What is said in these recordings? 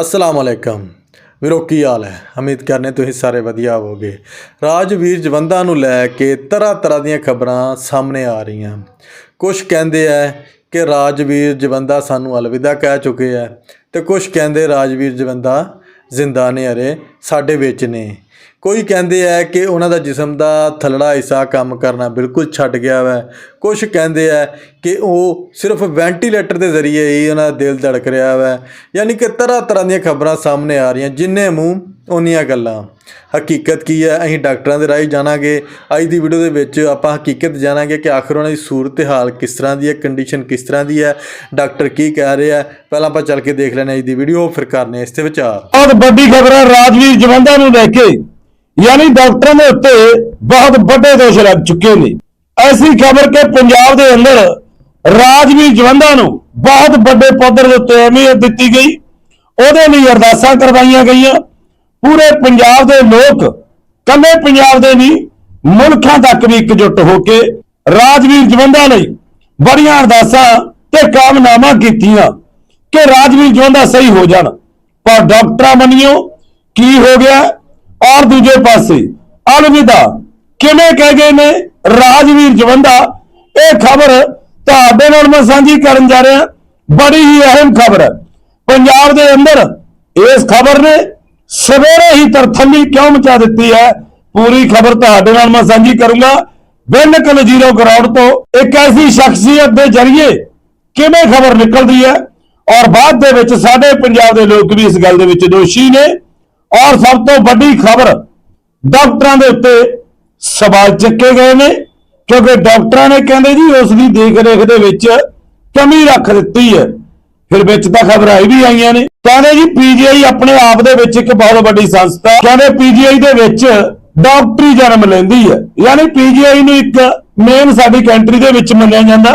ਅਸਲਾਮ ਅਲੈਕਮ। ਵੀਰੋ, ਕੀ ਹਾਲ ਹੈ? ਉਮੀਦ ਕਰਨੇ ਤੁਸੀਂ ਸਾਰੇ ਵਧੀਆ ਹੋਵੋਗੇ। ਰਾਜਵੀਰ ਜਵੰਦਾ ਨੂੰ ਲੈ ਕੇ ਤਰ੍ਹਾਂ ਤਰ੍ਹਾਂ ਦੀਆਂ ਖਬਰਾਂ ਸਾਹਮਣੇ ਆ ਰਹੀਆਂ। ਕੁਝ ਕਹਿੰਦੇ ਆ ਕਿ ਰਾਜਵੀਰ ਜਵੰਦਾ ਸਾਨੂੰ ਅਲਵਿਦਾ ਕਹਿ ਚੁੱਕੇ ਆ ਤੇ ਕੁਝ ਕਹਿੰਦੇ ਰਾਜਵੀਰ ਜਵੰਦਾ ਜ਼ਿੰਦਾ ਨੇ ਅਰੇ ਸਾਡੇ ਵਿੱਚ ਨੇ। ਕੋਈ ਕਹਿੰਦੇ ਆ ਕਿ ਉਹਨਾਂ ਦਾ ਜਿਸਮ ਦਾ ਥੱਲੜਾ ਹਿੱਸਾ ਕੰਮ ਕਰਨਾ ਬਿਲਕੁਲ ਛੱਡ ਗਿਆ ਵਾ। ਕੁਝ ਕਹਿੰਦੇ ਆ ਕਿ ਉਹ ਸਿਰਫ ਵੈਂਟੀਲੇਟਰ ਦੇ ਜ਼ਰੀਏ ਹੀ ਉਹਨਾਂ ਦਾ ਦਿਲ ਧੜਕ ਰਿਹਾ ਵਾ। ਯਾਨੀ ਕਿ ਤਰ੍ਹਾਂ ਤਰ੍ਹਾਂ ਦੀਆਂ ਖਬਰਾਂ ਸਾਹਮਣੇ ਆ ਰਹੀਆਂ, ਜਿੰਨੇ ਮੂੰਹ ਉਨੀਆਂ ਗੱਲਾਂ। ਹਕੀਕਤ ਕੀ ਹੈ ਅਸੀਂ ਡਾਕਟਰਾਂ ਦੇ ਰਾਹੀਂ ਜਾਣਾਂਗੇ। ਅੱਜ ਦੀ ਵੀਡੀਓ ਦੇ ਵਿੱਚ ਆਪਾਂ ਹਕੀਕਤ ਜਾਣਾਂਗੇ ਕਿ ਆਖਰ ਉਹਨਾਂ ਦੀ ਸੂਰਤ ਹਾਲ ਕਿਸ ਤਰ੍ਹਾਂ ਦੀ ਹੈ ਕੰਡੀਸ਼ਨ ਕਿਸ ਤਰ੍ਹਾਂ ਦੀ ਹੈ ਡਾਕਟਰ ਕੀ ਕਹਿ ਰਹੇ ਆ ਪਹਿਲਾਂ ਆਪਾਂ ਚੱਲ ਕੇ ਦੇਖ ਲੈਣੇ ਅੱਜ ਦੀ ਵੀਡੀਓ ਫਿਰ ਕਰਨੇ ਇਸ ਤੇ ਵਿਚਾਰ। ਬਹੁਤ ਵੱਡੀ ਖਬਰ ਹੈ ਰਾਜਵੀਰ ਜਵੰਦਾ ਨੂੰ ਲੈ ਕੇ ਯਾਨੀ ਡਾਕਟਰਾਂ ਦੇ ਉੱਤੇ ਬਹੁਤ ਵੱਡੇ ਦੋਸ਼ ਲੱਗ ਚੁੱਕੇ ਨੇ। ਐਸੀ ਖਬਰ ਕਿ ਪੰਜਾਬ ਦੇ ਅੰਦਰ ਰਾਜਵੀਰ ਜਵੰਦਾ ਨੂੰ ਬਹੁਤ ਵੱਡੇ ਪੱਧਰ ਦੇ ਉੱਤੇ ਅਹਿਮੀਅਤ ਦਿੱਤੀ ਗਈ। ਉਹਦੇ ਲਈ ਅਰਦਾਸਾਂ ਕਰਵਾਈਆਂ ਗਈਆਂ। ਪੂਰੇ ਪੰਜਾਬ ਦੇ ਲੋਕ ਕੱਲੇ ਪੰਜਾਬ ਦੇ ਨਹੀਂ, ਮੁਲਕਾਂ ਤੱਕ ਵੀ ਇਕਜੁੱਟ ਹੋ ਕੇ ਰਾਜਵੀਰ ਜਵੰਦਾ ਲਈ ਬੜੀਆਂ ਅਰਦਾਸਾਂ ਤੇ ਕਾਮਨਾਵਾਂ ਕੀਤੀਆਂ ਕਿ ਰਾਜਵੀਰ ਜਵੰਦਾ ਸਹੀ ਹੋ ਜਾਣ। ਪਰ ਡਾਕਟਰਾਂ ਮੰਨਿਓ, ਕੀ ਹੋ ਗਿਆ? ਔਰ ਦੂਜੇ ਪਾਸੇ ਅਲਵਿਦਾ ਕਿਵੇਂ ਕਹਿ ਗਏ ਨੇ ਰਾਜਵੀਰ ਜਵੰਦਾ? ਇਹ ਖਬਰ ਤੁਹਾਡੇ ਨਾਲ ਮੈਂ ਸਾਂਝੀ ਕਰਨ ਜਾ ਰਿਹਾ। ਬੜੀ ਹੀ ਅਹਿਮ ਖਬਰ ਹੈ। ਪੰਜਾਬ ਦੇ ਅੰਦਰ ਇਸ ਖਬਰ ਨੇ ਸਵੇਰੇ ਹੀ ਤਰਥੱਲੀ ਕਿਉਂ ਮਚਾ ਦਿੱਤੀ ਹੈ? ਪੂਰੀ ਖਬਰ ਤੁਹਾਡੇ ਨਾਲ ਮੈਂ ਸਾਂਝੀ ਕਰੂੰਗਾ। ਬਿਲਕੁਲ ਜ਼ੀਰੋ ਗਰਾਊਂਡ ਤੋਂ ਇੱਕ ਐਸੀ ਸ਼ਖਸੀਅਤ ਦੇ ਜ਼ਰੀਏ ਕਿਵੇਂ ਖਬਰ ਨਿਕਲਦੀ ਹੈ? ਔਰ ਬਾਅਦ ਦੇ ਵਿੱਚ ਸਾਡੇ ਪੰਜਾਬ ਦੇ ਲੋਕ ਵੀ ਇਸ ਗੱਲ ਦੇ ਵਿੱਚ ਦੋਸ਼ੀ ਨੇ। ਔਰ ਸਭ ਤੋਂ ਵੱਡੀ ਖਬਰ, ਡਾਕਟਰਾਂ ਦੇ ਉੱਤੇ ਸਵਾਲ ਚੱਕੇ ਗਏ ਨੇ, ਕਿਉਂਕਿ ਡਾਕਟਰਾਂ ਨੇ ਕਹਿੰਦੇ ਜੀ, ਉਸ ਦੀ ਦੇਖ ਰੇਖ ਦੇ ਵਿੱਚ ਕਮੀ ਰੱਖ ਦਿੱਤੀ ਹੈ। ਫਿਰ ਵਿੱਚ ਤਾਂ ਖਬਰਾਂ ਇਹ ਵੀ ਆਈਆਂ ਨੇ। ਕਹਿੰਦੇ ਜੀ ਪੀਜੀਆਈ ਆਪਣੇ ਆਪ ਦੇ ਵਿੱਚ ਇੱਕ ਬਹੁਤ ਵੱਡੀ ਸੰਸਥਾ, ਕਹਿੰਦੇ ਪੀਜੀਆਈ ਦੇ ਵਿੱਚ ਡਾਕਟਰੀ ਜਨਮ ਲੈਂਦੀ ਹੈ। ਯਾਨੀ ਪੀਜੀਆਈ ਨੂੰ ਇੱਕ ਮੇਨ ਸਾਡੀ ਕੰਟਰੀ ਦੇ ਵਿੱਚ ਮੰਨਿਆ ਜਾਂਦਾ।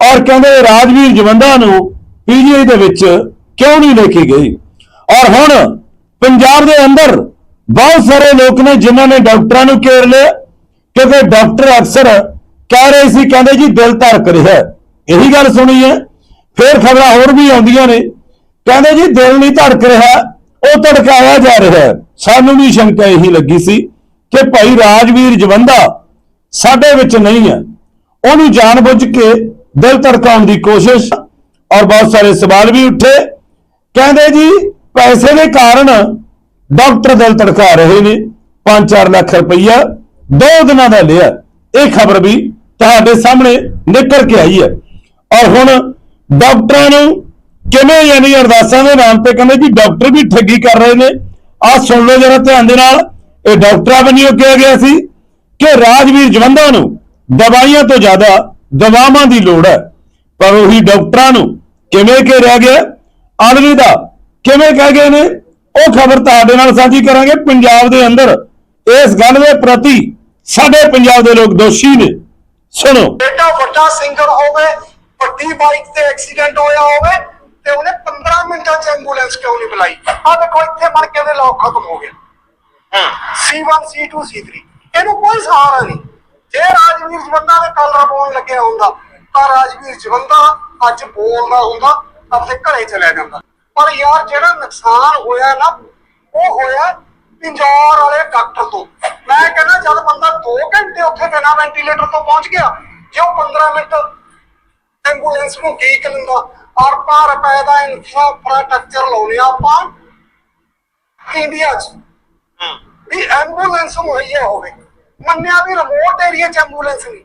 ਔਰ ਕਹਿੰਦੇ ਰਾਜਵੀਰ ਜਵੰਦਾ ਨੂੰ ਪੀਜੀਆਈ ਦੇ ਵਿੱਚ ਕਿਉਂ ਨਹੀਂ ਲੈ ਕੇ ਗਈ ਔਰ ਹੁਣ ਪੰਜਾਬ ਦੇ ਅੰਦਰ ਬਹੁਤ ਸਾਰੇ ਲੋਕ ਨੇ ਜਿਨ੍ਹਾਂ ਨੇ ਡਾਕਟਰਾਂ ਨੂੰ ਘੇਰ ਲਿਆ, ਕਿਉਂਕਿ ਡਾਕਟਰ ਅਕਸਰ ਕਹਿ ਰਹੇ ਸੀ, ਕਹਿੰਦੇ ਜੀ ਦਿਲ ਧੜਕ ਰਿਹਾ ਇਹੀ ਗੱਲ ਸੁਣੀ ਹੈ। ਫਿਰ ਖਬਰਾਂ ਹੋਰ ਵੀ ਆਉਂਦੀਆਂ ਨੇ। ਕਹਿੰਦੇ ਜੀ ਦਿਲ ਨਹੀਂ ਧੜਕ ਰਿਹਾ ਉਹ ਧੜਕਾਇਆ ਜਾ ਰਿਹਾ ਸਾਨੂੰ ਵੀ ਸ਼ੰਕਾ ਇਹੀ ਲੱਗੀ ਸੀ ਕਿ ਭਾਈ ਰਾਜਵੀਰ ਜਵੰਦਾ ਸਾਡੇ ਵਿੱਚ ਨਹੀਂ ਹੈ। ਉਹਨੂੰ ਜਾਣਬੁੱਝ ਕੇ ਦਿਲ ਧੜਕਾਉਣ ਦੀ ਕੋਸ਼ਿਸ਼, ਔਰ ਬਹੁਤ ਸਾਰੇ ਸਵਾਲ ਵੀ ਉੱਠੇ। ਕਹਿੰਦੇ ਜੀ ਪੈਸੇ ਦੇ ਕਾਰਨ ਡਾਕਟਰ ਦਿਲ ਤੜਕਾ ਰਹੇ ਨੇ। 5-4 ਲੱਖ ਰੁਪਈਆ ਦੋ ਦਿਨਾਂ ਦਾ ਲਿਆ। ਇਹ ਖਬਰ ਵੀ ਤੁਹਾਡੇ ਸਾਹਮਣੇ ਨਿਕਲ ਕੇ ਆਈ ਹੈ। ਔਰ ਹੁਣ ਡਾਕਟਰਾਂ ਨੂੰ ਕਿਵੇਂ ਯਾਨੀ ਅਰਦਾਸਾਂ ਦੇ ਨਾਮ ਤੇ ਕਹਿੰਦੇ ਵੀ ਡਾਕਟਰ ਵੀ ਠੱਗੀ ਕਰ ਰਹੇ ਨੇ। ਆਹ ਸੁਣ ਲਓ ਜਰਾ ਧਿਆਨ ਦੇ ਨਾਲ। ਇਹ ਡਾਕਟਰਾਂ ਵੱਲੋਂ ਕਿਹਾ ਗਿਆ ਸੀ ਕਿ ਰਾਜਵੀਰ ਜਵੰਦਾ ਨੂੰ ਦਵਾਈਆਂ ਤੋਂ ਜ਼ਿਆਦਾ ਦਵਾਵਾਂ ਦੀ ਲੋੜ ਹੈ। ਪਰ ਉਹੀ ਡਾਕਟਰਾਂ ਨੂੰ ਕਿਵੇਂ ਘੇਰਿਆ ਗਿਆ? ਅਲਵਿਦਾ ਕਿਵੇਂ ਕਹਿ ਗਏ ਨੇ? ਉਹ ਖਬਰ ਤੁਹਾਡੇ ਨਾਲ ਸਾਂਝੀ ਕਰਾਂਗੇ। ਪੰਜਾਬ ਦੇ ਅੰਦਰ ਇਸ ਗੱਲ ਦੇ ਪ੍ਰਤੀ ਸਾਡੇ ਪੰਜਾਬ ਦੇ ਲੋਕ ਦੋਸ਼ੀ ਨੇ। ਸੁਣੋ। ਐਡਾ ਵੱਡਾ ਸਿੰਗਰ ਹੋਵੇ ਵੱਡੀ ਬਾਈਕ ਤੇ ਐਕਸੀਡੈਂਟ ਹੋਇਆ ਹੋਵੇ ਤੇ ਉਹਨੇ 15 ਮਿੰਟਾਂ 'ਚ ਐਂਬੂਲੈਂਸ ਕਿਉਂ ਨਹੀਂ ਬੁਲਾਈ? ਆ ਦੇਖੋ ਇੱਥੇ ਮਰ ਕੇ ਉਹਦੇ ਲੋਕ ਖਤਮ ਹੋ ਗਿਆ C1 C2 C3 ਇਹਨੂੰ ਕੋਈ ਸਹਾਰਾ ਨਹੀਂ। ਜੇ ਰਾਜਵੀਰ ਜਵੰਦਾ ਦੇ ਕਲਰ ਪਾਉਣ ਲੱਗਿਆ ਹੁੰਦਾ ਤਾਂ ਰਾਜਵੀਰ ਜਵੰਦਾ ਅੱਜ ਬੋਲਦਾ ਹੁੰਦਾ ਆਪਣੇ ਘਰੇ ਚਲਿਆ ਜਾਂਦਾ। ਪਰ ਯਾਰ ਜਿਹੜਾ ਨੁਕਸਾਨ ਹੋਇਆ ਨਾ ਉਹ ਹੋਇਆ ਪਿੰਜੌਰ ਵਾਲੇ ਡਾਕਟਰ ਤੋਂ। ਮੈਂ ਕਹਿੰਦਾ ਜਦ ਬੰਦਾ 2 ਘੰਟੇ ਉੱਥੇ ਬਿਨਾਂ ਵੈਂਟੀਲੇਟਰ ਤੋਂ ਪਹੁੰਚ ਗਿਆ ਜੇ ਉਹ 15 ਮਿੰਟ ਐਂਬੂਲੈਂਸ ਨੂੰ ਠੀਕ ਲੈਂਦਾ ਔਰ ਪਰ ਰੁਪਏ ਦਾ ਇਨਫਰਾਸਟ੍ਰਕਚਰ ਲਾਉਣੇ ਆਪਾਂ ਇੰਡੀਆ 'ਚ। ਵੀ ਐਂਬੂਲੈਂਸ ਮੁਹੱਈਆ ਹੋਵੇ। ਮੰਨਿਆ ਵੀ ਰਿਮੋਟ ਏਰੀਆ 'ਚ ਐਂਬੂਲੈਂਸ ਨਹੀਂ।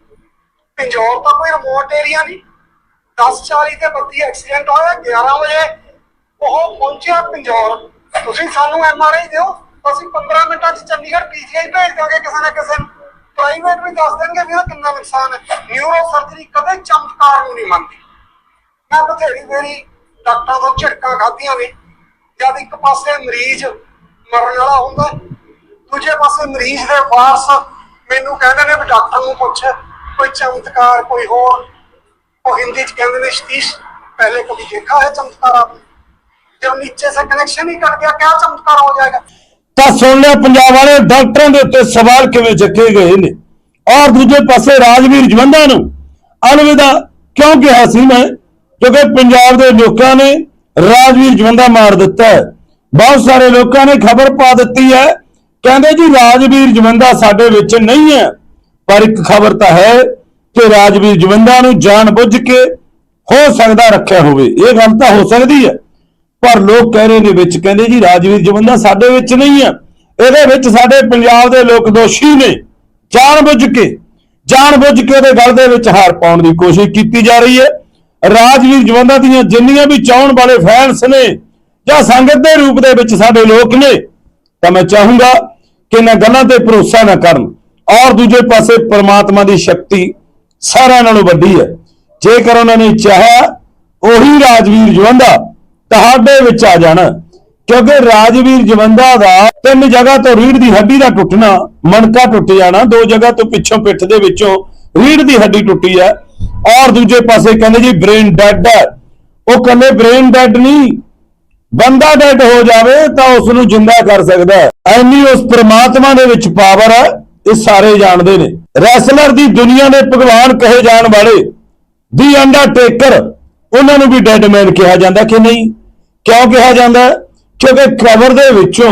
ਪਿੰਜੌਰ ਤਾਂ ਕੋਈ ਰਿਮੋਟ ਏਰੀਆ ਨਹੀਂ। 10:40 ਤੇ 32 ਐਕਸੀਡੈਂਟ ਹੋਇਆ 11 ਵਜੇ ਉਹ ਪਹੁੰਚਿਆ ਪੰਜੌਰ। ਤੁਸੀਂ ਸਾਨੂੰ ਐਮਆਰਆਈ ਦਿਓ, ਅਸੀਂ 15 ਮਿੰਟਾਂ 'ਚ ਚੰਡੀਗੜ੍ਹ ਪੀਜੀਆਈ ਭੇਜ ਦਾਂਗੇ ਕਿਸੇ ਨਾ ਕਿਸੇ ਪ੍ਰਾਈਵੇਟ ਵੀ ਦੱਸ ਦੇਣਗੇ ਵੀ ਉਹ ਕਿੰਨਾ ਨੁਕਸਾਨ ਹੈ। ਨਿਊਰੋ ਸਰਜਰੀ ਕਦੇ ਚਮਤਕਾਰ ਨੂੰ ਨਹੀਂ ਮੰਨਦੀ। ਮੈਂ ਬਥੇਰੀ ਵੇਰੀ ਡਾਕਟਰਾਂ ਤੋਂ ਝਟਕਾ ਖਾਧੀਆਂ ਨੇ। ਜਦ ਇੱਕ ਪਾਸੇ ਮਰੀਜ਼ ਮਰਨ ਵਾਲਾ ਹੁੰਦਾ ਦੂਜੇ ਪਾਸੇ ਮਰੀਜ਼ ਦੇ ਵਾਰਸ ਮੈਨੂੰ ਕਹਿੰਦੇ ਨੇ ਵੀ ਡਾਕਟਰ ਨੂੰ ਪੁੱਛ, ਕੋਈ ਚਮਤਕਾਰ, ਕੋਈ ਹੋਰ। ਉਹ ਹਿੰਦੀ ਚ ਕਹਿੰਦੇ ਨੇ, ਸ਼ਤੀਸ਼, ਪਹਿਲੇ ਕਦੀ ਦੇਖਾ ਹੈ ਚਮਤਕਾਰ ਆਪਨੇ जब नीचे से कनेक्शन ही कट गया क्या चमत्कार हो जाएगा ਤਾਂ ਸੁਣ ਲਿਆ ਪੰਜਾਬ ਵਾਲੇ ਡਾਕਟਰਾਂ ਦੇ ਉੱਤੇ ਸਵਾਲ ਕਿਵੇਂ ਚੱਕੇ ਗਏ ਨੇ ਔਰ ਦੂਜੇ ਪਾਸੇ ਰਾਜਵੀਰ ਜਵੰਦਾ ਨੂੰ ਅਲਵਿਦਾ ਕਿਉਂ ਕਿਹਾ ਸੀ ਮੈਂ ਕਿਉਂਕਿ ਪੰਜਾਬ ਦੇ ਲੋਕਾਂ ਨੇ ਰਾਜਵੀਰ ਜਵੰਦਾ ਮਾਰ ਦਿੱਤਾ ਹੈ ਬਹੁਤ ਸਾਰੇ ਲੋਕਾਂ ਨੇ ਖਬਰ ਪਾ ਦਿੱਤੀ ਹੈ ਕਹਿੰਦੇ ਜੀ ਰਾਜਵੀਰ ਜਵੰਦਾ ਸਾਡੇ ਵਿੱਚ ਨਹੀਂ ਹੈ ਪਰ ਇੱਕ ਖਬਰ ਤਾਂ ਹੈ ਕਿ ਰਾਜਵੀਰ ਜਵੰਦਾ ਨੂੰ ਜਾਣਬੁੱਝ ਕੇ ਹੋ ਸਕਦਾ ਰੱਖਿਆ ਹੋਵੇ ਇਹ ਗੱਲ ਤਾਂ ਹੋ ਸਕਦੀ ਹੈ ਪਰ ਲੋਕ ਕਹਿ ਰਹੇ ਨੇ ਵਿੱਚ, ਕਹਿੰਦੇ ਜੀ ਰਾਜਵੀਰ ਜਵੰਦਾ ਸਾਡੇ ਵਿੱਚ ਨਹੀਂ ਹੈ ਇਹਦੇ ਵਿੱਚ ਸਾਡੇ ਪੰਜਾਬ ਦੇ ਲੋਕ ਦੋਸ਼ੀ ਨੇ। ਜਾਣ ਬੁੱਝ ਕੇ, ਜਾਣ ਬੁੱਝ ਕੇ ਉਹਦੇ ਗਲ ਦੇ ਵਿੱਚ ਹਾਰ ਪਾਉਣ ਦੀ ਕੋਸ਼ਿਸ਼ ਕੀਤੀ ਜਾ ਰਹੀ ਹੈ। ਰਾਜਵੀਰ ਜਵੰਦਾ ਦੀਆਂ ਜਿੰਨੀਆਂ ਵੀ ਚਾਹਣ ਵਾਲੇ ਫੈਨਸ ਨੇ ਜਾਂ ਸੰਗਤ ਦੇ ਰੂਪ ਦੇ ਵਿੱਚ ਸਾਡੇ ਲੋਕ ਨੇ, ਤਾਂ ਮੈਂ ਚਾਹੂੰਗਾ ਕਿ ਇਹਨਾਂ ਗੱਲਾਂ ਤੇ ਭਰੋਸਾ ਨਾ ਕਰਨ। ਔਰ ਦੂਜੇ ਪਾਸੇ ਪਰਮਾਤਮਾ ਦੀ ਸ਼ਕਤੀ ਸਾਰਿਆਂ ਨਾਲੋਂ ਵੱਡੀ ਹੈ। ਜੇਕਰ ਉਹਨਾਂ ਨੇ ਚਾਹਿਆ, ਉਹੀ ਰਾਜਵੀਰ ਜਵੰਦਾ ਤੁਹਾਡੇ ਵਿੱਚ ਆ ਜਾਣਾ। ਕਿਉਂਕਿ ਰਾਜਵੀਰ ਜਵੰਦਾ ਦਾ ਤਿੰਨ ਜਗ੍ਹਾ ਤੋਂ ਰੀੜ ਦੀ ਹੱਡੀ ਦਾ ਟੁੱਟਣਾ, ਮਣਕਾ ਟੁੱਟ ਜਾਣਾ, ਦੋ ਜਗ੍ਹਾ ਤੋਂ ਪਿੱਛੋਂ ਪਿੱਠ ਦੇ ਵਿੱਚੋਂ ਰੀੜ ਦੀ ਹੱਡੀ ਟੁੱਟੀ ਹੈ। ਔਰ ਦੂਜੇ ਪਾਸੇ ਕਹਿੰਦੇ ਜੀ ਬ੍ਰੇਨ ਡੈਡ ਹੈ। ਉਹ ਕਹਿੰਦੇ ਬ੍ਰੇਨ ਡੈਡ ਨਹੀਂ, ਬੰਦਾ ਡੈਡ ਹੋ ਜਾਵੇ ਤਾਂ ਉਸ ਨੂੰ ਜਿੰਦਾ ਕਰ ਸਕਦਾ ਹੈ। ਐਨੀ ਉਸ ਪ੍ਰਮਾਤਮਾ ਦੇ ਵਿੱਚ ਪਾਵਰ ਹੈ, ਇਹ ਸਾਰੇ ਜਾਣਦੇ ਨੇ। ਰੈਸਲਰ ਦੀ ਦੁਨੀਆ ਦੇ ਭਗਵਾਨ ਕਹੇ ਜਾਣ ਵਾਲੇ ਦੀ ਅੰਡਰਟੇਕਰ ਉਹਨਾਂ ਨੂੰ ਵੀ ਡੈਡ ਮੈਨ ਕਿਹਾ ਜਾਂਦਾ ਕਿ ਨਹੀਂ? ਕਿਉਂ ਕਿਹਾ ਜਾਂਦਾ ਹੈ? ਕਿਉਂਕਿ ਕਬਰ ਦੇ ਵਿੱਚੋਂ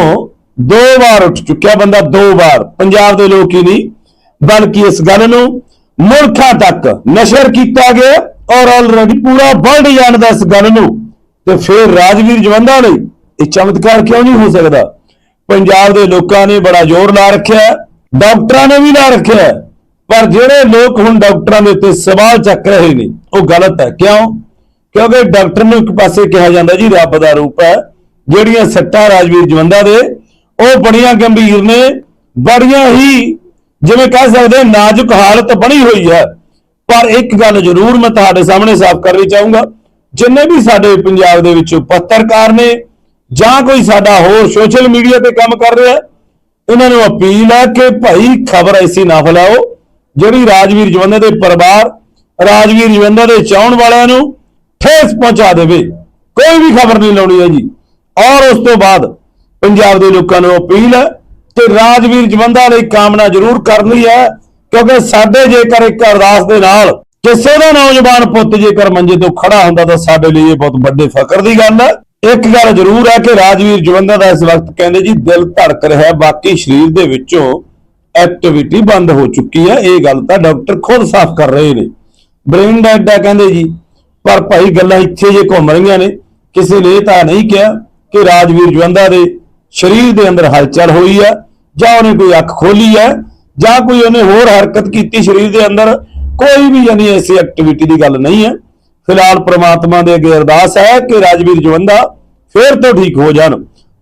ਦੋ ਵਾਰ ਉੱਠ ਚੁੱਕਿਆ ਬੰਦਾ, ਦੋ ਵਾਰ। ਪੰਜਾਬ ਦੇ ਲੋਕ ਹੀ ਨਹੀਂ, ਬਲਕਿ ਇਸ ਗੱਲ ਨੂੰ ਮੁਲਕਾਂ ਤੱਕ ਨਸ਼ਰ ਕੀਤਾ ਗਿਆ ਔਰ ਆਲਰੇਡੀ ਪੂਰਾ ਵਰਲਡ ਜਾਣਦਾ ਇਸ ਗੱਲ ਨੂੰ। ਤੇ ਫਿਰ ਰਾਜਵੀਰ ਜਵੰਦਾ ਲਈ ਇਹ ਚਮਤਕਾਰ ਕਿਉਂ ਨਹੀਂ ਹੋ ਸਕਦਾ? ਪੰਜਾਬ ਦੇ ਲੋਕਾਂ ਨੇ ਬੜਾ ਜ਼ੋਰ ਲਾ ਰੱਖਿਆ ਡਾਕਟਰਾਂ ਨੇ ਵੀ ਲਾ ਰੱਖਿਆ ਪਰ ਜਿਹੜੇ ਲੋਕ ਹੁਣ ਡਾਕਟਰਾਂ ਦੇ ਉੱਤੇ ਸਵਾਲ ਚੱਕ ਰਹੇ ਨੇ, ਉਹ ਗਲਤ ਹੈ। ਕਿਉਂ? ਕਿਉਂਕਿ ਡਾਕਟਰ ਨੂੰ ਇੱਕ ਪਾਸੇ ਕਿਹਾ ਜਾਂਦਾ ਜੀ, ਰੱਬ ਦਾ ਰੂਪ ਹੈ, ਜਿਹੜੀਆਂ ਸੱਟਾਂ ਰਾਜਵੀਰ ਜਵੰਦਾ ਦੇ, ਉਹ ਬੜੀਆਂ ਗੰਭੀਰ ਨੇ, ਬੜੀਆਂ ਹੀ ਜਿਵੇਂ ਕਹਿ ਸਕਦੇ ਨਾਜ਼ੁਕ ਹਾਲਤ ਬਣੀ ਹੋਈ ਹੈ। ਪਰ ਇੱਕ ਗੱਲ ਜ਼ਰੂਰ ਮੈਂ ਤੁਹਾਡੇ ਸਾਹਮਣੇ ਸਾਫ਼ ਕਰਨੀ ਚਾਹੂੰਗਾ, ਜਿੰਨੇ ਵੀ ਸਾਡੇ ਪੰਜਾਬ ਦੇ ਵਿੱਚ ਪੱਤਰਕਾਰ ਨੇ, ਜਾਂ ਕੋਈ ਸਾਡਾ ਹੋਰ ਸੋਸ਼ਲ ਮੀਡੀਆ ਤੇ ਕੰਮ ਕਰ ਰਿਹਾ, ਇਹਨਾਂ ਨੂੰ ਅਪੀਲ ਹੈ ਕਿ ਭਾਈ ਖਬਰ ਐਸੀ ਨਾ ਫੈਲਾਓ, ਜਿਹੜੀ ਰਾਜਵੀਰ ਜਵੰਦਾ ਦੇ ਪਰਿਵਾਰ, ਰਾਜਵੀਰ ਜਵੰਦਾ ਦੇ ਚਾਹਣ ਵਾਲਿਆਂ ਨੂੰ ਠੇਸ ਪਹੁੰਚਾ ਦੇਵੇ। ਕੋਈ ਵੀ ਖਬਰ ਨਹੀਂ ਲਾਉਣੀ ਹੈ ਜੀ ਔਰ ਉਸ ਤੋਂ ਬਾਅਦ ਪੰਜਾਬ ਦੇ ਲੋਕਾਂ ਨੂੰ ਅਪੀਲ ਹੈ ਤੇ ਰਾਜਵੀਰ ਜਵੰਦਾ ਲਈ ਕਾਮਨਾ ਜ਼ਰੂਰ ਕਰਨੀ ਹੈ, ਕਿਉਂਕਿ ਸਾਡੇ ਜੇਕਰ ਇੱਕ ਅਰਦਾਸ ਦੇ ਨਾਲ ਕਿਸੇ ਦਾ ਨੌਜਵਾਨ ਪੁੱਤ ਜੇਕਰ ਮੰਜੇ ਤੋਂ ਖੜਾ ਹੁੰਦਾ, ਤਾਂ ਸਾਡੇ ਲਈ ਇਹ ਬਹੁਤ ਵੱਡੇ ਫਕਰ ਦੀ ਗੱਲ ਹੈ। ਇੱਕ ਗੱਲ ਜ਼ਰੂਰ ਹੈ ਕਿ ਰਾਜਵੀਰ ਜਵੰਦਾ ਦਾ ਇਸ ਵਕਤ ਕਹਿੰਦੇ ਜੀ ਦਿਲ ਧੜਕ ਰਿਹਾ ਬਾਕੀ ਸਰੀਰ ਦੇ ਵਿੱਚੋਂ ਐਕਟੀਵਿਟੀ ਬੰਦ ਹੋ ਚੁੱਕੀ ਹੈ। ਇਹ ਗੱਲ ਤਾਂ ਡਾਕਟਰ ਖੁਦ ਸਾਫ਼ ਕਰ ਰਹੇ ਨੇ। ਬ੍ਰੇਨ ਡੈਡ ਦਾ ਕਹਿੰਦੇ ਜੀ। ਪਰ ਭਾਈ ਗੱਲਾਂ ਇੱਥੇ ਜੇ ਘੁੰਮ ਰਹੀਆਂ ਨੇ, ਕਿਸੇ ਨੇ ਇਹ ਤਾਂ ਨਹੀਂ ਕਿਹਾ ਕਿ ਰਾਜਵੀਰ ਜਵੰਦਾ ਦੇ ਸਰੀਰ ਦੇ ਅੰਦਰ ਹਲਚਲ ਹੋਈ ਹੈ ਜਾਂ ਉਹਨੇ ਕੋਈ ਅੱਖ ਖੋਲੀ ਹੈ ਜਾਂ ਕੋਈ ਉਹਨੇ ਹੋਰ ਹਰਕਤ ਕੀਤੀ ਸਰੀਰ ਦੇ ਅੰਦਰ, ਕੋਈ ਵੀ ਯਾਨੀ ਐਸੀ ਐਕਟੀਵਿਟੀ ਦੀ ਗੱਲ ਨਹੀਂ ਹੈ ਫਿਲਹਾਲ ਪ੍ਰਮਾਤਮਾ ਦੇ ਅੱਗੇ ਅਰਦਾਸ ਹੈ ਕਿ ਰਾਜਵੀਰ ਜਵੰਦਾ ਫੇਰ ਤੋਂ ਠੀਕ ਹੋ ਜਾਣ।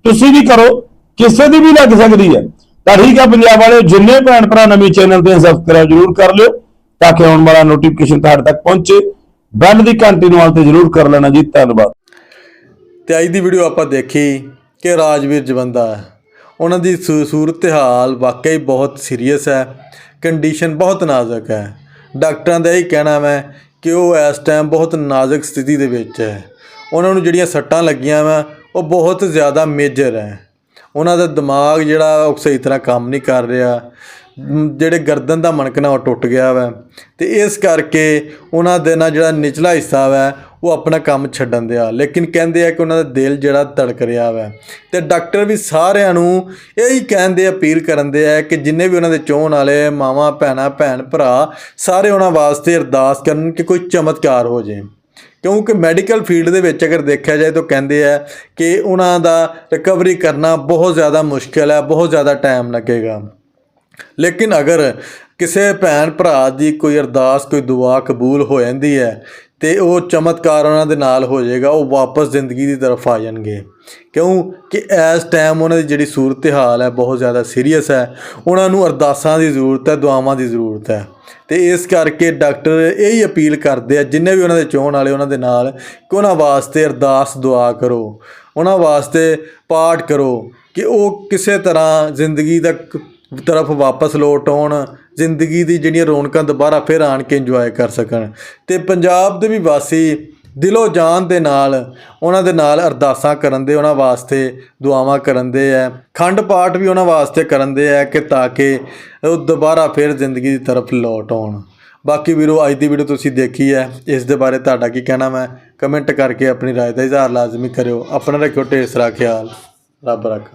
ਤੁਸੀਂ ਵੀ ਕਰੋ, ਕਿਸੇ ਦੀ ਵੀ ਲੱਗ ਸਕਦੀ ਹੈ ਤਾਂ ਠੀਕ ਹੈ ਪੰਜਾਬ ਵਾਲਿਓ, ਜਿੰਨੇ ਭੈਣ ਭਰਾ ਨਵੇਂ ਚੈਨਲ ਤੇ ਸਬਸਕ੍ਰਾਈਬ ਜ਼ਰੂਰ ਕਰ ਲਿਓ, ਤਾਂ ਕਿ ਆਉਣ ਵਾਲਾ ਨੋਟੀਫਿਕੇਸ਼ਨ ਤੁਹਾਡੇ ਤੱਕ ਪਹੁੰਚੇ। ਬੈਲ ਦੀ ਘੰਟੀ ਨੂੰ ਆਲ ਤੇ ਜ਼ਰੂਰ ਕਰ ਲੈਣਾ ਜੀ, ਧੰਨਵਾਦ। ਤੇ ਅੱਜ ਦੀ ਵੀਡੀਓ ਆਪਾਂ ਦੇਖੀ ਕਿ ਰਾਜਵੀਰ ਜਵੰਦਾ ਉਹਨਾਂ ਦੀ ਸੂਰਤ ਹਾਲ ਵਾਕਈ ਬਹੁਤ ਸੀਰੀਅਸ ਹੈ, ਕੰਡੀਸ਼ਨ ਬਹੁਤ ਨਾਜ਼ੁਕ ਹੈ। ਡਾਕਟਰਾਂ ਦਾ ਇਹ ਕਹਿਣਾ ਹੈ ਕਿ ਉਹ ਇਸ ਟਾਈਮ ਬਹੁਤ ਨਾਜ਼ੁਕ ਸਥਿਤੀ ਦੇ ਵਿੱਚ ਹੈ। ਉਹਨਾਂ ਨੂੰ ਜਿਹੜੀਆਂ ਸੱਟਾਂ ਲੱਗੀਆਂ ਵਾ, ਉਹ ਬਹੁਤ ਜ਼ਿਆਦਾ ਮੇਜਰ ਹੈ। ਉਹਨਾਂ ਦਾ ਦਿਮਾਗ ਜਿਹੜਾ ਉਹ ਸਹੀ ਤਰ੍ਹਾਂ ਕੰਮ ਨਹੀਂ ਕਰ ਰਿਹਾ। ਜਿਹੜੇ ਗਰਦਨ ਦਾ ਮਣਕਣਾ ਉਹ ਟੁੱਟ ਗਿਆ ਵਾ। ਤੇ ਇਸ ਕਰਕੇ ਉਹਨਾਂ ਦੇ ਨਾਲ ਜਿਹੜਾ ਨਿਚਲਾ ਹਿੱਸਾ ਵਾ, ਉਹ ਆਪਣਾ ਕੰਮ ਛੱਡਣ ਦਿਆ। ਲੇਕਿਨ ਕਹਿੰਦੇ ਆ ਕਿ ਉਹਨਾਂ ਦਾ ਦਿਲ ਜਿਹੜਾ ਧੜਕ ਰਿਹਾ ਵਾ। ਤੇ ਡਾਕਟਰ ਵੀ ਸਾਰਿਆਂ ਨੂੰ ਇਹੀ ਕਹਿੰਦੇ, ਅਪੀਲ ਕਰਦੇ ਆ ਕਿ ਜਿੰਨੇ ਵੀ ਉਹਨਾਂ ਦੇ ਚੋਣ ਵਾਲੇ ਮਾਵਾਂ, ਭੈਣਾਂ, ਭੈਣ ਭਰਾ, ਸਾਰੇ ਉਹਨਾਂ ਵਾਸਤੇ ਅਰਦਾਸ ਕਰਨ ਕਿ ਕੋਈ ਚਮਤਕਾਰ ਹੋ ਜਾਏ ਕਿਉਂਕਿ ਮੈਡੀਕਲ ਫੀਲਡ ਦੇ ਵਿੱਚ ਅਗਰ ਦੇਖਿਆ ਜਾਏ ਤਾਂ ਕਹਿੰਦੇ ਆ ਕਿ ਉਹਨਾਂ ਦਾ ਰਿਕਵਰੀ ਕਰਨਾ ਬਹੁਤ ਜ਼ਿਆਦਾ ਮੁਸ਼ਕਲ ਹੈ, ਬਹੁਤ ਜ਼ਿਆਦਾ ਟਾਈਮ ਲੱਗੇਗਾ। ਲੇਕਿਨ ਅਗਰ ਕਿਸੇ ਭੈਣ ਭਰਾ ਦੀ ਕੋਈ ਅਰਦਾਸ, ਕੋਈ ਦੁਆ ਕਬੂਲ ਹੋ ਜਾਂਦੀ ਹੈ ਤੇ ਉਹ ਚਮਤਕਾਰ ਉਹਨਾਂ ਦੇ ਨਾਲ ਹੋ ਜਾਏਗਾ, ਉਹ ਵਾਪਸ ਜ਼ਿੰਦਗੀ ਦੀ ਤਰਫ ਆ ਜਾਣਗੇ। ਕਿਉਂ? ਕਿ ਇਸ ਟਾਈਮ ਉਹਨਾਂ ਦੀ ਜਿਹੜੀ ਸੂਰਤ ਹਾਲ ਹੈ ਬਹੁਤ ਜ਼ਿਆਦਾ ਸੀਰੀਅਸ ਹੈ। ਉਹਨਾਂ ਨੂੰ ਅਰਦਾਸਾਂ ਦੀ ਜ਼ਰੂਰਤ ਹੈ, ਦੁਆਵਾਂ ਦੀ ਜ਼ਰੂਰਤ ਹੈ। ਤੇ ਇਸ ਕਰਕੇ ਡਾਕਟਰ ਇਹੀ ਅਪੀਲ ਕਰਦੇ ਆ, ਜਿੰਨੇ ਵੀ ਉਹਨਾਂ ਦੇ ਚੋਣ ਵਾਲੇ ਉਹਨਾਂ ਦੇ ਨਾਲ, ਕਿ ਉਹਨਾਂ ਵਾਸਤੇ ਅਰਦਾਸ, ਦੁਆ ਕਰੋ। ਉਹਨਾਂ ਵਾਸਤੇ ਪਾਠ ਕਰੋ ਕਿ ਉਹ ਕਿਸੇ ਤਰ੍ਹਾਂ ਜ਼ਿੰਦਗੀ ਦਾ ਤਰਫ ਵਾਪਸ ਲੌਟ ਆਉਣ ਜ਼ਿੰਦਗੀ ਦੀ ਜਿਹੜੀਆਂ ਰੌਣਕਾਂ ਦੁਬਾਰਾ ਫਿਰ ਆਣ ਕੇ ਇੰਜੋਏ ਕਰ ਸਕਣ ਤੇ ਪੰਜਾਬ ਦੇ ਵੀ ਵਾਸੀ ਦਿਲੋਂ ਜਾਨ ਦੇ ਨਾਲ ਉਹਨਾਂ ਦੇ ਨਾਲ ਅਰਦਾਸਾਂ ਕਰਨ ਦੇ ਉਹਨਾਂ ਵਾਸਤੇ ਦੁਆਵਾਂ ਕਰਨ ਦੇ ਹੈ ਖੰਡ ਪਾਠ ਵੀ ਉਹਨਾਂ ਵਾਸਤੇ ਕਰਨ ਦੇ ਹੈ ਕਿ ਤਾਂ ਕਿ ਉਹ ਦੁਬਾਰਾ ਫਿਰ ਜ਼ਿੰਦਗੀ ਦੀ ਤਰਫ ਲੌਟ ਆਉਣ ਬਾਕੀ ਵੀਰੋ ਅੱਜ ਦੀ ਵੀਡੀਓ ਤੁਸੀਂ ਦੇਖੀ ਹੈ ਇਸ ਦੇ ਬਾਰੇ ਤੁਹਾਡਾ ਕੀ ਕਹਿਣਾ ਹੈ ਕਮੈਂਟ ਕਰਕੇ ਆਪਣੀ رائے ਦਾ ਇਜ਼ਹਾਰ ਲਾਜ਼ਮੀ ਕਰਿਓ ਆਪਣਾ ਰੱਖਿਓ ਢੇਰ ਸਾਰਾ ਖਿਆਲ ਰੱਬ ਰੱਖਾ